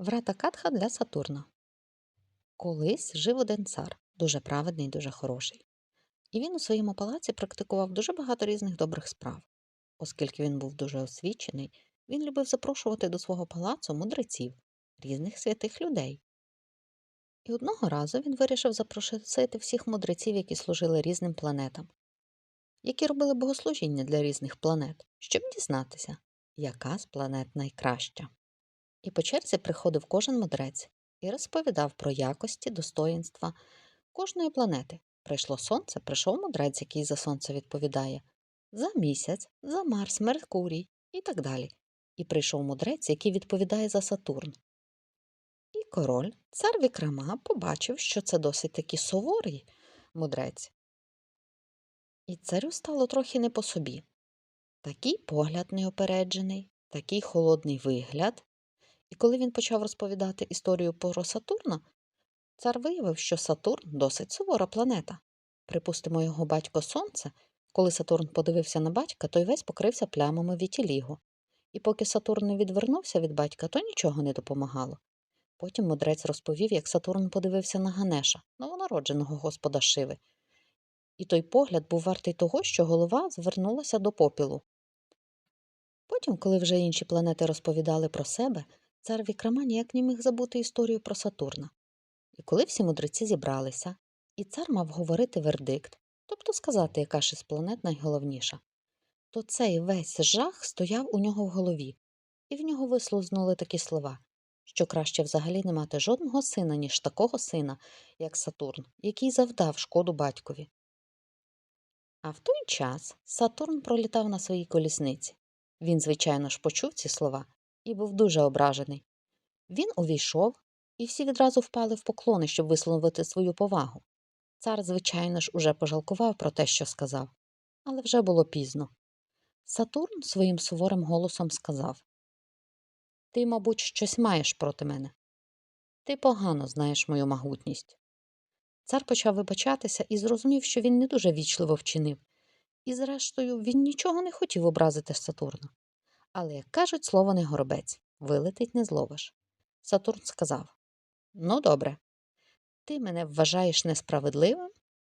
Врата Катха для Сатурна. Колись жив один цар, дуже праведний, дуже хороший. І він у своєму палаці практикував дуже багато різних добрих справ. Оскільки він був дуже освічений, він любив запрошувати до свого палацу мудреців, різних святих людей. І одного разу він вирішив запросити всіх мудреців, які служили різним планетам, які робили богослужіння для різних планет, щоб дізнатися, яка з планет найкраща. І по черзі приходив кожен мудрець і розповідав про якості, достоїнства кожної планети. Прийшло сонце, прийшов мудрець, який за сонце відповідає, за місяць, за Марс, Меркурій і так далі. І прийшов мудрець, який відповідає за Сатурн. І король, цар Вікрама, побачив, що це досить таки суворий мудрець. І царю стало трохи не по собі. Такий погляд неопереджений, такий холодний вигляд. І коли він почав розповідати історію про Сатурна, цар виявив, що Сатурн досить сувора планета. Припустимо, його батько Сонце, коли Сатурн подивився на батька, той весь покрився плямами вітілігу. І поки Сатурн не відвернувся від батька, то нічого не допомагало. Потім мудрець розповів, як Сатурн подивився на Ганеша, новонародженого господа Шиви. І той погляд був вартий того, що голова звернулася до попілу. Потім, коли вже інші планети розповідали про себе, цар Вікрама ніяк не міг забути історію про Сатурна. І коли всі мудреці зібралися, і цар мав говорити вердикт, тобто сказати, яка ж із планет найголовніша, то цей весь жах стояв у нього в голові, і в нього вислузнули такі слова, що краще взагалі не мати жодного сина, ніж такого сина, як Сатурн, який завдав шкоду батькові. А в той час Сатурн пролітав на своїй колісниці. Він, звичайно ж, почув ці слова і був дуже ображений. Він увійшов, і всі відразу впали в поклони, щоб висловити свою повагу. Цар, звичайно ж, уже пожалкував про те, що сказав, але вже було пізно. Сатурн своїм суворим голосом сказав Ти, мабуть, щось маєш проти мене. Ти погано знаєш мою могутність. Цар почав вибачатися і зрозумів, що він не дуже вічливо вчинив, і, зрештою, він нічого не хотів образити Сатурна. Але, як кажуть, слово не горобець вилетить не зловиш. Сатурн сказав Ну, добре, ти мене вважаєш несправедливим,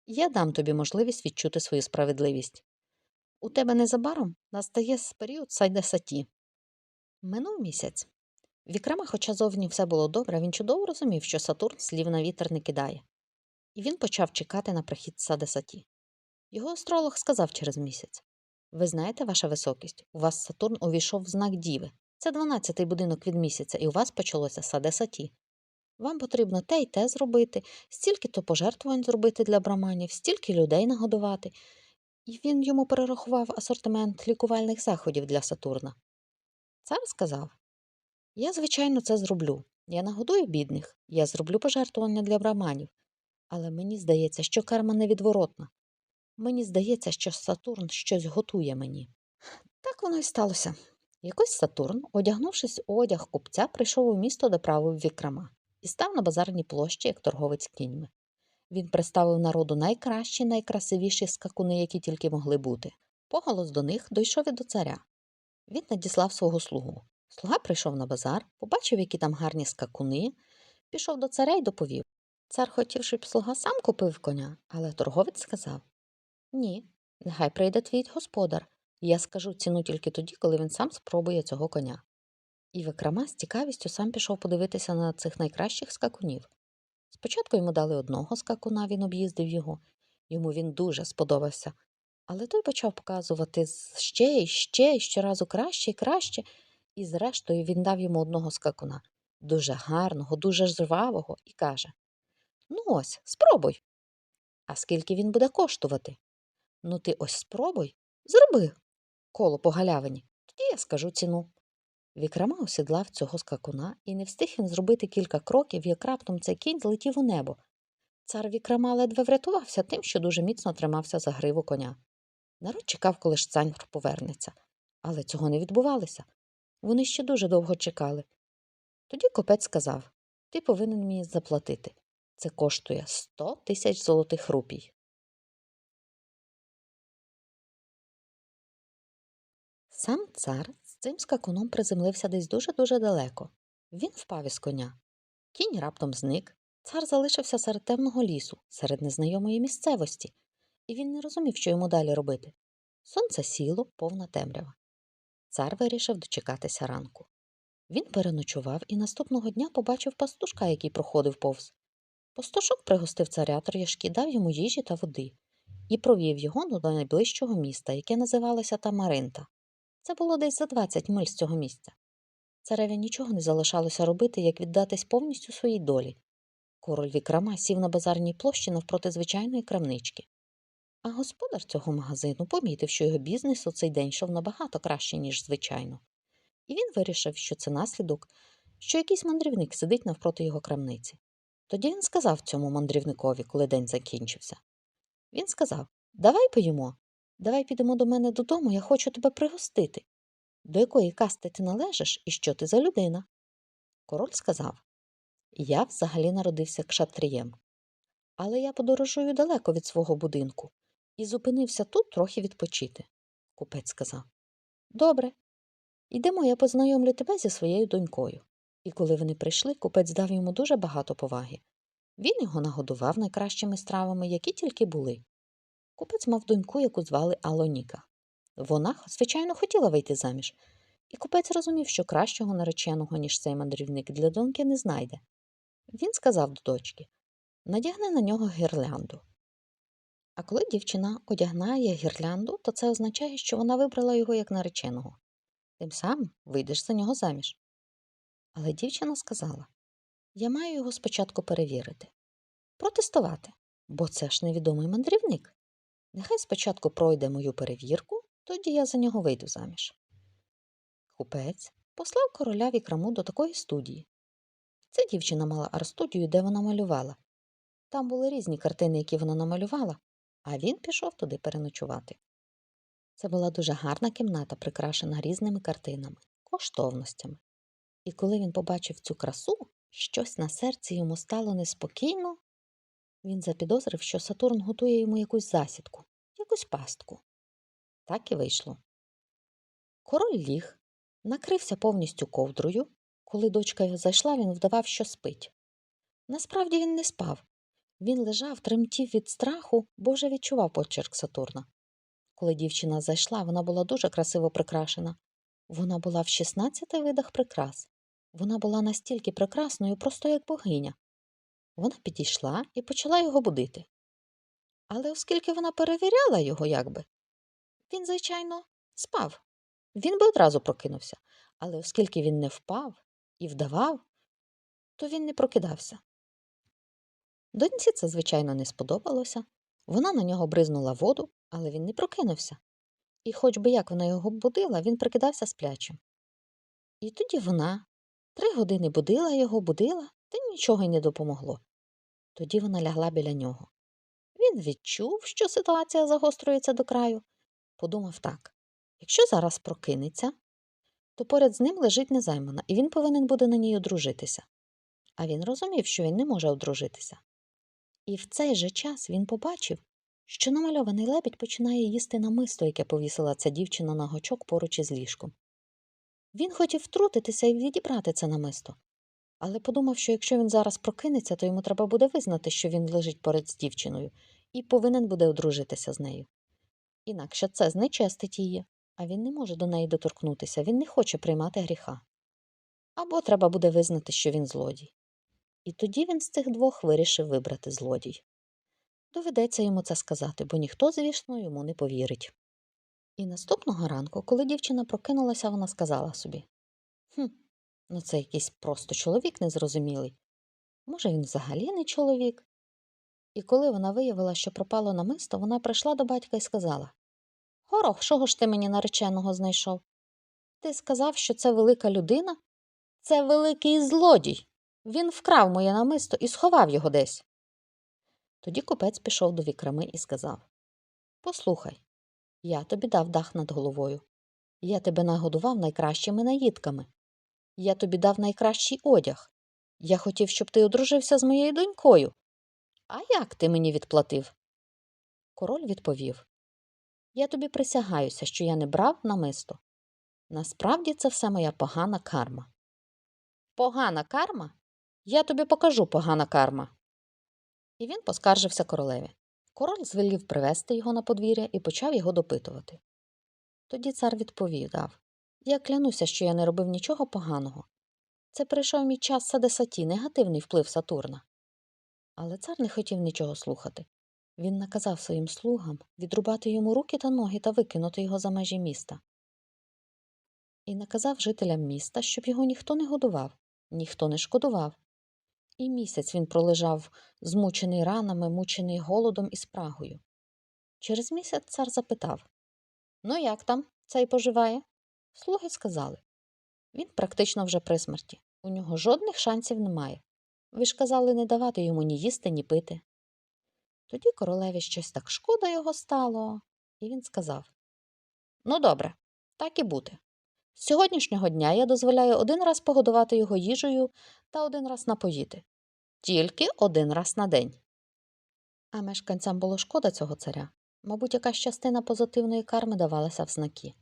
я дам тобі можливість відчути свою справедливість. У тебе незабаром настає період сайдесаті. Минув місяць. Вікрама, хоча зовні все було добре, він чудово розумів, що Сатурн слів на вітер не кидає, і він почав чекати на прихід Садесаті. Його астролог сказав через місяць Ви знаєте, ваша високість, у вас Сатурн увійшов в знак Діви. Це дванадцятий будинок від місяця, і у вас почалося Садесаті. Вам потрібно те й те зробити, стільки то пожертвувань зробити для браманів, стільки людей нагодувати. І він йому перерахував асортимент лікувальних заходів для Сатурна. Цар сказав Я, звичайно, це зроблю. Я нагодую бідних, я зроблю пожертвування для браманів. Але мені здається, що карма невідворотна. Мені здається, що Сатурн щось готує мені. Так воно й сталося. Якось Сатурн, одягнувшись у одяг купця, прийшов у місто, де правив вікрама, і став на базарній площі, як торговець кіньми. Він представив народу найкращі, найкрасивіші скакуни, які тільки могли бути. Поголос до них дійшов і до царя. Він надіслав свого слугу. Слуга прийшов на базар, побачив, які там гарні скакуни, пішов до царя й доповів. Цар хотів, щоб слуга сам купив коня, але торговець сказав Ні, нехай прийде твій господар, я скажу ціну тільки тоді, коли він сам спробує цього коня. І Викрама з цікавістю сам пішов подивитися на цих найкращих скакунів. Спочатку йому дали одного скакуна, він об'їздив його, йому він дуже сподобався. Але той почав показувати ще і ще, і щоразу краще і краще, і зрештою він дав йому одного скакуна, дуже гарного, дуже жвавого, і каже Ну ось, спробуй. А скільки він буде коштувати? Ну, ти ось спробуй, зроби коло по галявині, тоді я скажу ціну. Вікрама осідлав цього скакуна, і не встиг він зробити кілька кроків, як раптом цей кінь злетів у небо. Цар Вікрама ледве врятувався тим, що дуже міцно тримався за гриву коня. Народ чекав, коли ж цань повернеться, але цього не відбувалося. Вони ще дуже довго чекали. Тоді копець сказав Ти повинен мені заплатити. Це коштує сто тисяч золотих рупій. Сам цар з цим скакуном приземлився десь дуже-дуже далеко. Він впав із коня. Кінь раптом зник. Цар залишився серед темного лісу, серед незнайомої місцевості, і він не розумів, що йому далі робити. Сонце сіло, повна темрява. Цар вирішив дочекатися ранку. Він переночував і наступного дня побачив пастушка, який проходив повз. Пастушок пригостив царя трояшки, дав йому їжі та води і провів його до найближчого міста, яке називалося Тамаринта. Це було десь за 20 миль з цього місця. Цареві нічого не залишалося робити, як віддатись повністю своїй долі. Король вікрама сів на базарній площі навпроти звичайної крамнички. А господар цього магазину помітив, що його бізнес у цей день йшов набагато краще, ніж звичайно. І він вирішив, що це наслідок, що якийсь мандрівник сидить навпроти його крамниці. Тоді він сказав цьому мандрівникові, коли день закінчився. Він сказав Давай поїмо, давай підемо до мене додому, я хочу тебе пригостити. До якої касти ти належиш і що ти за людина? Король сказав Я взагалі народився кшатрієм, але я подорожую далеко від свого будинку і зупинився тут трохи відпочити. Купець сказав Добре, йдемо, я познайомлю тебе зі своєю донькою. І коли вони прийшли, купець дав йому дуже багато поваги. Він його нагодував найкращими стравами, які тільки були. Купець мав доньку, яку звали Алоніка. Вона, звичайно, хотіла вийти заміж, і купець розумів, що кращого нареченого, ніж цей мандрівник, для доньки не знайде. Він сказав до дочки надягни на нього гірлянду. А коли дівчина одягнає гірлянду, то це означає, що вона вибрала його як нареченого. Тим самим вийдеш за нього заміж. Але дівчина сказала я маю його спочатку перевірити, протестувати, бо це ж невідомий мандрівник. Нехай спочатку пройде мою перевірку, тоді я за нього вийду заміж. Купець послав короля вікраму до такої студії. Ця дівчина мала арт-студію, де вона малювала. Там були різні картини, які вона намалювала, а він пішов туди переночувати. Це була дуже гарна кімната, прикрашена різними картинами, коштовностями. І коли він побачив цю красу, щось на серці йому стало неспокійно. Він запідозрив, що Сатурн готує йому якусь засідку, якусь пастку. Так і вийшло. Король ліг, накрився повністю ковдрою. Коли дочка зайшла, він вдавав, що спить. Насправді він не спав. Він лежав, тремтів від страху, бо вже відчував почерк Сатурна. Коли дівчина зайшла, вона була дуже красиво прикрашена. Вона була в 16 видах прикрас. Вона була настільки прекрасною, просто як богиня. Вона підійшла і почала його будити. Але оскільки вона перевіряла його, якби, він, звичайно, спав. Він би одразу прокинувся, але оскільки він не впав і вдавав, то він не прокидався. Доньці це, звичайно, не сподобалося. Вона на нього бризнула воду, але він не прокинувся. І хоч би як вона його будила, він прикидався сплячим. І тоді вона три години будила його, будила, та нічого й не допомогло. Тоді вона лягла біля нього. Він відчув, що ситуація загострюється до краю. Подумав так якщо зараз прокинеться, то поряд з ним лежить незаймана, і він повинен буде на ній одружитися. А він розумів, що він не може одружитися. І в цей же час він побачив, що намальований лебідь починає їсти намисто, яке повісила ця дівчина на гачок поруч із ліжком. Він хотів втрутитися і відібрати це намисто, але подумав, що якщо він зараз прокинеться, то йому треба буде визнати, що він лежить поряд з дівчиною, і повинен буде одружитися з нею. Інакше це знечестить її, а він не може до неї доторкнутися, він не хоче приймати гріха. Або треба буде визнати, що він злодій. І тоді він з цих двох вирішив вибрати злодій. Доведеться йому це сказати, бо ніхто, звісно, йому не повірить. І наступного ранку, коли дівчина прокинулася, вона сказала собі Хм, ну це якийсь просто чоловік незрозумілий. Може, він взагалі не чоловік? І коли вона виявила, що пропало намисто, вона прийшла до батька і сказала Горох, чого ж ти мені нареченого знайшов? Ти сказав, що це велика людина? Це великий злодій. Він вкрав моє намисто і сховав його десь. Тоді купець пішов до вікрами і сказав Послухай, я тобі дав дах над головою. Я тебе нагодував найкращими наїдками. Я тобі дав найкращий одяг. Я хотів, щоб ти одружився з моєю донькою. А як ти мені відплатив? Король відповів Я тобі присягаюся, що я не брав намисто. Насправді це все моя погана карма. Погана карма? Я тобі покажу погана карма. І він поскаржився королеві. Король звелів привезти його на подвір'я і почав його допитувати. Тоді цар відповідав Я клянуся, що я не робив нічого поганого. Це прийшов мій час Садесаті, негативний вплив Сатурна. Але цар не хотів нічого слухати. Він наказав своїм слугам відрубати йому руки та ноги та викинути його за межі міста. І наказав жителям міста, щоб його ніхто не годував, ніхто не шкодував. І місяць він пролежав, змучений ранами, мучений голодом і спрагою. Через місяць цар запитав Ну, як там цей поживає? Слуги сказали він практично вже при смерті. У нього жодних шансів немає. Ви ж казали не давати йому ні їсти, ні пити. Тоді королеві щось так шкода його стало, і він сказав Ну, добре, так і бути. З сьогоднішнього дня я дозволяю один раз погодувати його їжею та один раз напоїти. Тільки один раз на день. А мешканцям було шкода цього царя. Мабуть, якась частина позитивної карми давалася в знаки.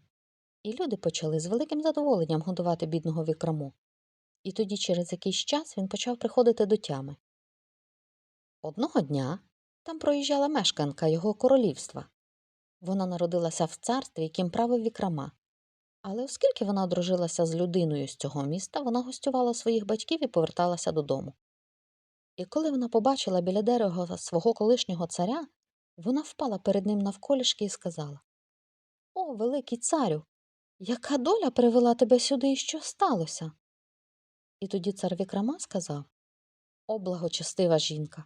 І люди почали з великим задоволенням годувати бідного вікраму. І тоді через якийсь час він почав приходити до тями. Одного дня там проїжджала мешканка його королівства. Вона народилася в царстві, яким правив вікрама. Але оскільки вона одружилася з людиною з цього міста, вона гостювала своїх батьків і поверталася додому. І коли вона побачила біля дерева свого колишнього царя, вона впала перед ним навколішки і сказала О, великий царю, яка доля привела тебе сюди і що сталося? І тоді цар Вікрама сказав О, благочестива жінка,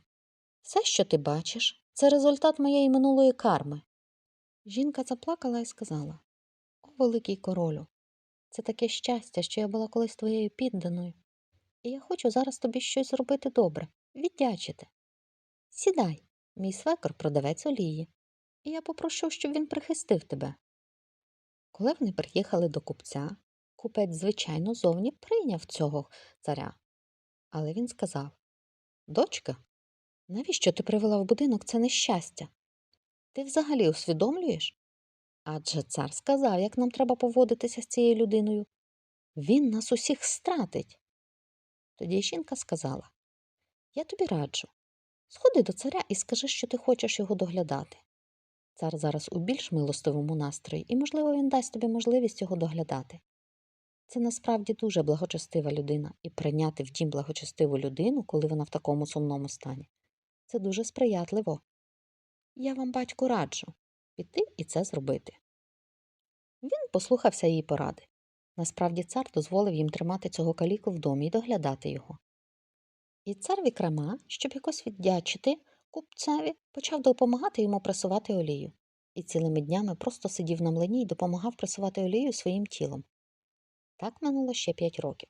все, що ти бачиш, це результат моєї минулої карми. Жінка заплакала і сказала О, великий королю, це таке щастя, що я була колись твоєю підданою, і я хочу зараз тобі щось зробити добре, віддячити. Сідай, мій свекор продавець олії, і я попрошу, щоб він прихистив тебе. Коли вони приїхали до купця, купець, звичайно, зовні прийняв цього царя. Але він сказав Дочка, навіщо ти привела в будинок це нещастя? Ти взагалі усвідомлюєш? Адже цар сказав, як нам треба поводитися з цією людиною. Він нас усіх стратить. Тоді жінка сказала Я тобі раджу. Сходи до царя і скажи, що ти хочеш його доглядати. Цар зараз у більш милостивому настрої, і, можливо, він дасть тобі можливість його доглядати. Це насправді дуже благочестива людина, і прийняти в дім благочестиву людину, коли вона в такому сумному стані. Це дуже сприятливо. Я вам, батьку, раджу піти і це зробити. Він послухався її поради. Насправді цар дозволив їм тримати цього каліку в домі і доглядати його. І цар Вікрама, щоб якось віддячити купцеві, почав допомагати йому пресувати олію. І цілими днями просто сидів на млині і допомагав пресувати олію своїм тілом. Так минуло ще п'ять років.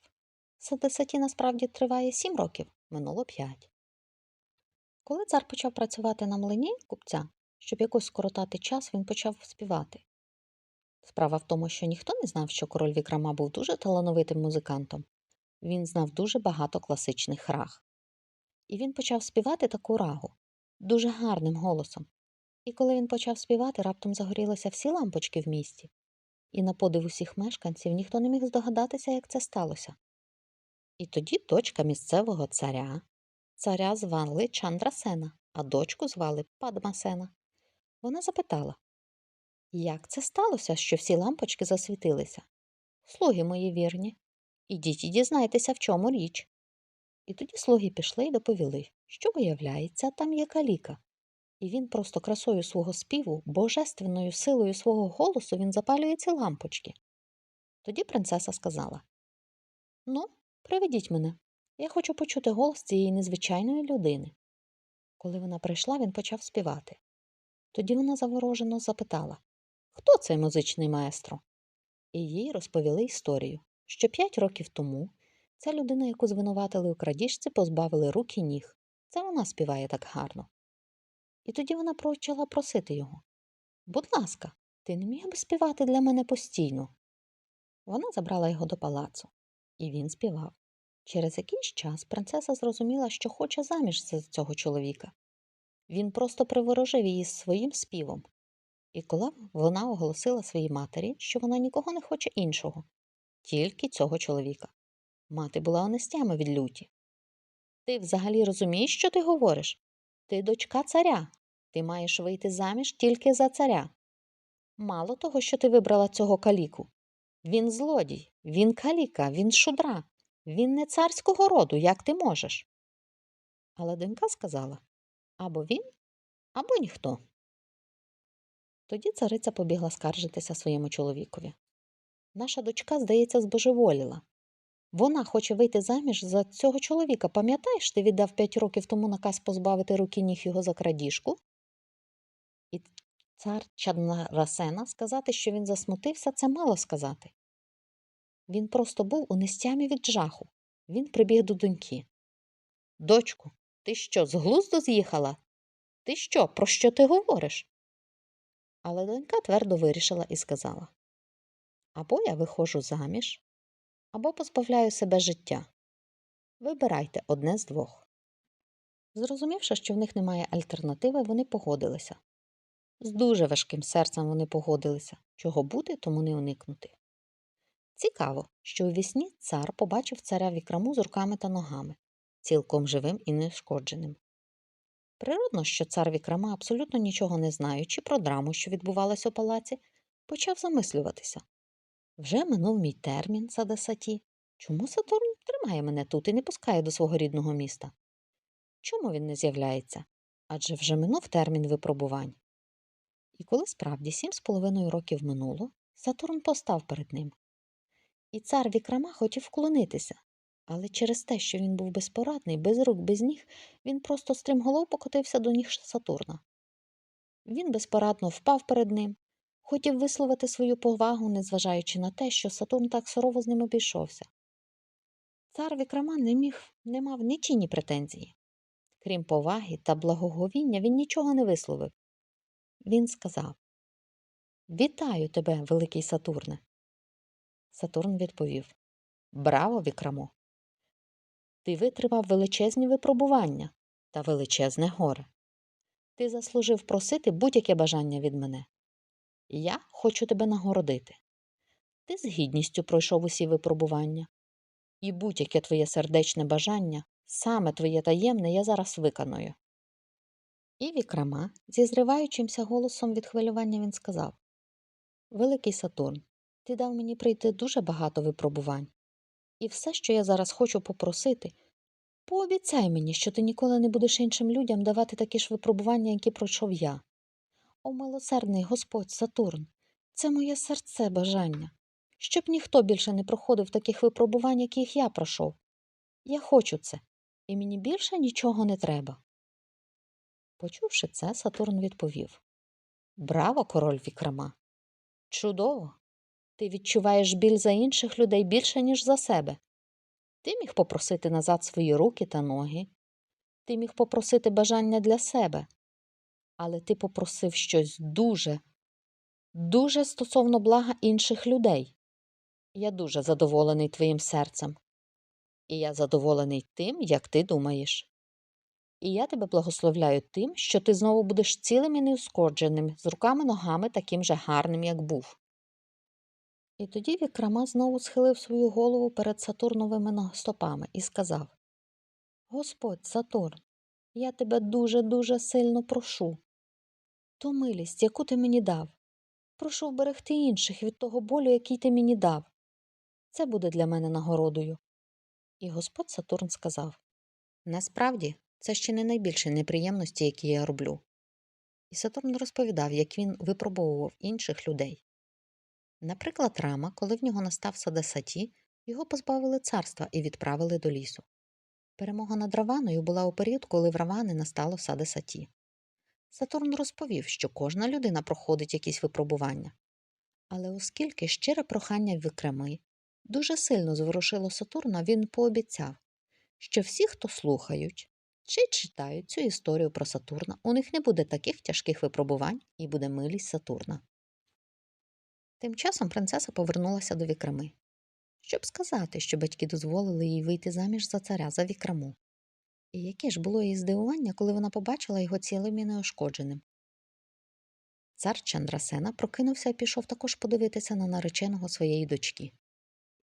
Садесаті насправді триває сім років, минуло п'ять. Коли цар почав працювати на млині купця, щоб якось скоротати час, він почав співати. Справа в тому, що ніхто не знав, що король Вікрама був дуже талановитим музикантом. Він знав дуже багато класичних раг. І він почав співати таку рагу дуже гарним голосом. І коли він почав співати, раптом загорілися всі лампочки в місті. І на подив усіх мешканців ніхто не міг здогадатися, як це сталося. І тоді дочка місцевого царя, царя звали Чандрасена, а дочку звали Падмасена. Вона запитала, як це сталося, що всі лампочки засвітилися? Слуги мої вірні, ідіть і дізнайтеся, в чому річ. І тоді слуги пішли й доповіли, що, виявляється, там є каліка. І він просто красою свого співу, божественною силою свого голосу він запалює ці лампочки. Тоді принцеса сказала Ну, приведіть мене. Я хочу почути голос цієї незвичайної людини. Коли вона прийшла, він почав співати. Тоді вона заворожено запитала Хто цей музичний маестро? І їй розповіли історію, що п'ять років тому ця людина, яку звинуватили у крадіжці, позбавили рук і ніг. Це вона співає так гарно. І тоді вона почала просити його Будь ласка, ти не міг би співати для мене постійно. Вона забрала його до палацу, і він співав. Через якийсь час принцеса зрозуміла, що хоче заміж за цього чоловіка. Він просто приворожив її своїм співом. І коли вона оголосила своїй матері, що вона нікого не хоче іншого, тільки цього чоловіка. Мати була онестями від люті. Ти взагалі розумієш, що ти говориш? Ти дочка царя. Ти маєш вийти заміж тільки за царя. Мало того, що ти вибрала цього каліку. Він злодій, він каліка, він шудра, він не царського роду, як ти можеш. Але донька сказала або він, або ніхто. Тоді цариця побігла скаржитися своєму чоловікові. Наша дочка, здається, збожеволіла. Вона хоче вийти заміж за цього чоловіка. Пам'ятаєш, ти віддав п'ять років тому наказ позбавити руки ніг його за крадіжку? І цар Чаднарасена сказати, що він засмутився, це мало сказати. Він просто був у нестямі від жаху. Він прибіг до доньки. Дочку, ти що, з глузду з'їхала? Ти що, про що ти говориш? Але донька твердо вирішила і сказала або я виходжу заміж, або позбавляю себе життя. Вибирайте одне з двох. Зрозумівши, що в них немає альтернативи, вони погодилися. З дуже важким серцем вони погодилися чого бути, тому не уникнути. Цікаво, що у вісні цар побачив царя вікраму з руками та ногами, цілком живим і неушкодженим. Природно, що цар вікрама, абсолютно нічого не знаючи про драму, що відбувалася у палаці, почав замислюватися. Вже минув мій термін, Садасаті. Чому Сатурн тримає мене тут і не пускає до свого рідного міста? Чому він не з'являється? Адже вже минув термін випробувань. І коли справді сім з половиною років минуло, Сатурн постав перед ним. І цар Вікрама хотів вклонитися, але через те, що він був безпорадний, без рук, без ніг, він просто стрімголов покотився до ніг Сатурна. Він безпорадно впав перед ним, хотів висловити свою повагу, незважаючи на те, що Сатурн так сурово з ним обійшовся. Цар Вікрама не міг, не мав ні тіні претензії. Крім поваги та благоговіння, він нічого не висловив. Він сказав Вітаю тебе, великий Сатурне. Сатурн відповів Браво, Вікрамо! Ти витримав величезні випробування та величезне горе. Ти заслужив просити будь-яке бажання від мене. Я хочу тебе нагородити. Ти з гідністю пройшов усі випробування, і будь-яке твоє сердечне бажання, саме твоє таємне, я зараз виконую. І вікрама, зі зриваючимся голосом від хвилювання, він сказав Великий Сатурн, ти дав мені прийти дуже багато випробувань, і все, що я зараз хочу попросити, пообіцяй мені, що ти ніколи не будеш іншим людям давати такі ж випробування, які пройшов я. О, милосердний Господь Сатурн, це моє серце бажання, щоб ніхто більше не проходив таких випробувань, яких я пройшов. Я хочу це, і мені більше нічого не треба. Почувши це, Сатурн відповів Браво, король вікрама! Чудово! Ти відчуваєш біль за інших людей більше, ніж за себе. Ти міг попросити назад свої руки та ноги, ти міг попросити бажання для себе, але ти попросив щось дуже, дуже стосовно блага інших людей. Я дуже задоволений твоїм серцем, і я задоволений тим, як ти думаєш. І я тебе благословляю тим, що ти знову будеш цілим і неускордженим, з руками ногами таким же гарним, як був. І тоді Вікрама знову схилив свою голову перед Сатурновими стопами і сказав Господь Сатурн, я тебе дуже дуже сильно прошу. Ту милість, яку ти мені дав, прошу вберегти інших від того болю, який ти мені дав. Це буде для мене нагородою. І господь Сатурн сказав Насправді, це ще не найбільші неприємності, які я роблю. І Сатурн розповідав, як він випробовував інших людей. Наприклад, Рама, коли в нього настав Садасаті, його позбавили царства і відправили до лісу. Перемога над Раваною була у період, коли в Равани настало Садасаті. Сатурн розповів, що кожна людина проходить якісь випробування. Але оскільки щире прохання Викреми дуже сильно зворушило Сатурна, він пообіцяв, що всі, хто слухають чи читають цю історію про Сатурна, у них не буде таких тяжких випробувань і буде милість Сатурна. Тим часом принцеса повернулася до Вікрами, щоб сказати, що батьки дозволили їй вийти заміж за царя за Вікраму. І яке ж було її здивування, коли вона побачила його цілим і неушкодженим. Цар Чандрасена прокинувся і пішов також подивитися на нареченого своєї дочки.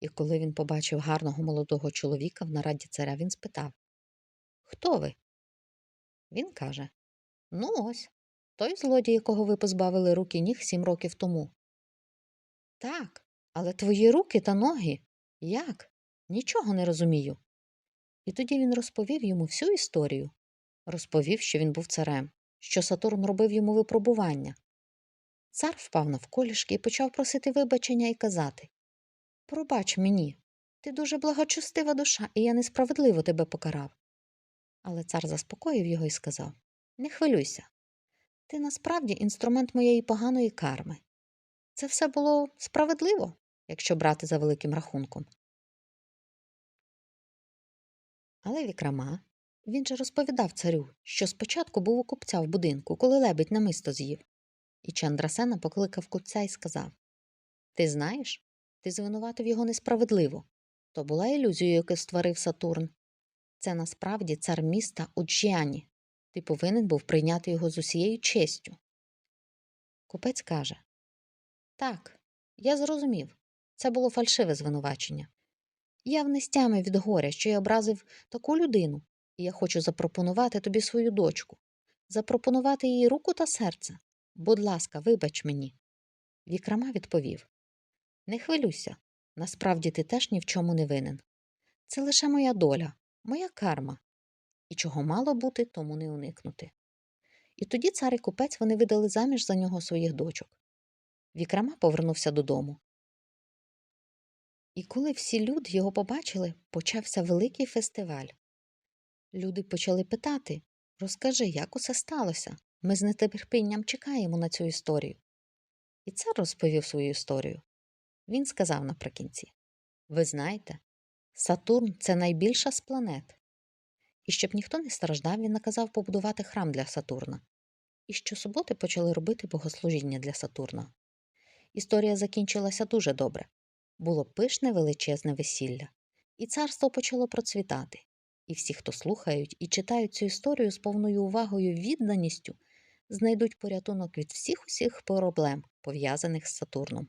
І коли він побачив гарного молодого чоловіка в нараді царя, він спитав Хто ви? Він каже Ну ось, той злодій, якого ви позбавили руки ніг сім років тому. Так, але твої руки та ноги як? Нічого не розумію. І тоді він розповів йому всю історію. Розповів, що він був царем, що Сатурн робив йому випробування. Цар впав навколішки і почав просити вибачення і казати Пробач мені, ти дуже благочестива душа, і я несправедливо тебе покарав. Але цар заспокоїв його і сказав Не хвилюйся. Ти насправді інструмент моєї поганої карми. Це все було справедливо, якщо брати за великим рахунком. Але вікрама, він же розповідав царю, що спочатку був у купця в будинку, коли лебідь намисто з'їв. І Чандрасена покликав купця і сказав Ти знаєш, ти звинуватив його несправедливо. То була ілюзією, яку створив Сатурн. Це насправді цар міста Уджіані. Ти повинен був прийняти його з усією честю. Купець каже Так, я зрозумів. Це було фальшиве звинувачення. Я в нестями від горя, що я образив таку людину, і я хочу запропонувати тобі свою дочку, запропонувати їй руку та серце. Будь ласка, вибач мені. Вікрама відповів Не хвилюйся. Насправді ти теж ні в чому не винен. Це лише моя доля, моя карма. І чого мало бути, тому не уникнути. І тоді цар і купець вони видали заміж за нього своїх дочок. Вікрама повернувся додому. І коли всі люди його побачили, почався великий фестиваль. Люди почали питати Розкажи, як усе сталося? Ми з нетерпінням чекаємо на цю історію. І цар розповів свою історію. Він сказав наприкінці Ви знаєте, Сатурн це найбільша з планет. І щоб ніхто не страждав, він наказав побудувати храм для Сатурна. І щосуботи почали робити богослужіння для Сатурна. Історія закінчилася дуже добре. Було пишне величезне весілля, і царство почало процвітати. І всі, хто слухають і читають цю історію з повною увагою відданістю, знайдуть порятунок від всіх усіх проблем, пов'язаних з Сатурном.